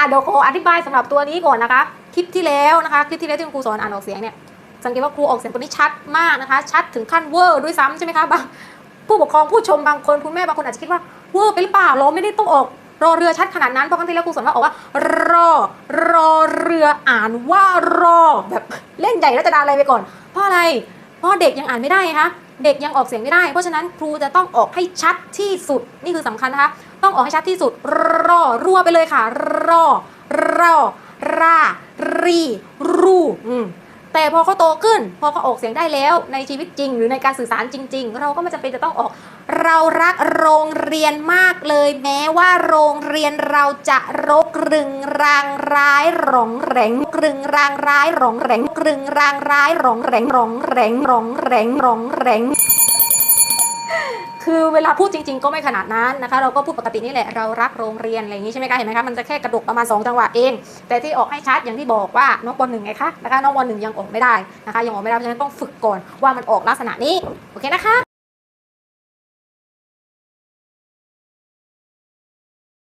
อะเดี๋ยวขออธิบายสำหรับตัวนี้ก่อนนะคะ คลิปที่แล้วนะคะ คลิปที่แล้วที่คุณครูสอนอ่านออกเสียงเนี่ย สังเกตว่าครูออกเสียงตัวนี้ชัดมากนะคะ ชัดถึงขั้นเวอร์ด้วยซ้ำใช่ไหมคะบางผู้ปกครองผู้ชมบางคนคุณแม่บางคนอาจจะคิดว่าเวอร์ไปหรือเปล่าเราไม่ได้ต้องออกรอเรือชัดขนาดนั้นเพราะครั้งที่แล้วครูสอนว่าออกว่ารอรอเรืออ่านว่ารอแบบเล่นใหญ่รัชดาอะไรไปก่อน เพราะอะไร เพราะเด็กยังอ่านไม่ได้คะเด็กยังออกเสียงไม่ได้ เพราะฉะนั้นครูจะต้องออกให้ชัดที่สุดนี่คือสำคัญนะคะ ต้องออกให้ชัดที่สุดรอรัวไปเลยค่ะรอรอรารีรูแต่พอเขาโตขึ้น พอเขาออกเสียงได้แล้วในชีวิตจริง หรือในการสื่อสารจริง ๆ เราก็ไม่จำเป็นจะต้องออก เรารักโรง เรียนมากเลยแม้ว่าโรงเรียนเราจะรกรึงรางร้ายหรองแหรงกรึงรางร้ายหรองแหรงกรึงรางร้ายหรองแหรงหรองแหรงหรองแหรงหรองแหรงคือเวลาพูดจริง ๆ ก็ไม่ขนาดนั้นนะคะ เราก็พูดปกตินี่แหละเรารักโรงเรียนอะไรอย่างนี้ใช่ไหมคะเห็นไหมคะมันจะแค่กระดกประมาณ2จังหวะเอง แต่ที่ออกให้ชัดอย่างที่บอกว่าน้องปหนึ่งไงคะนะคะน้องปหนึ่งยังออกไม่ได้นะคะยังออกไม่ได้เพราะฉะนั้นต้องฝึกก่อนว่ามันออกลักษณะนี้โอเคนะคะ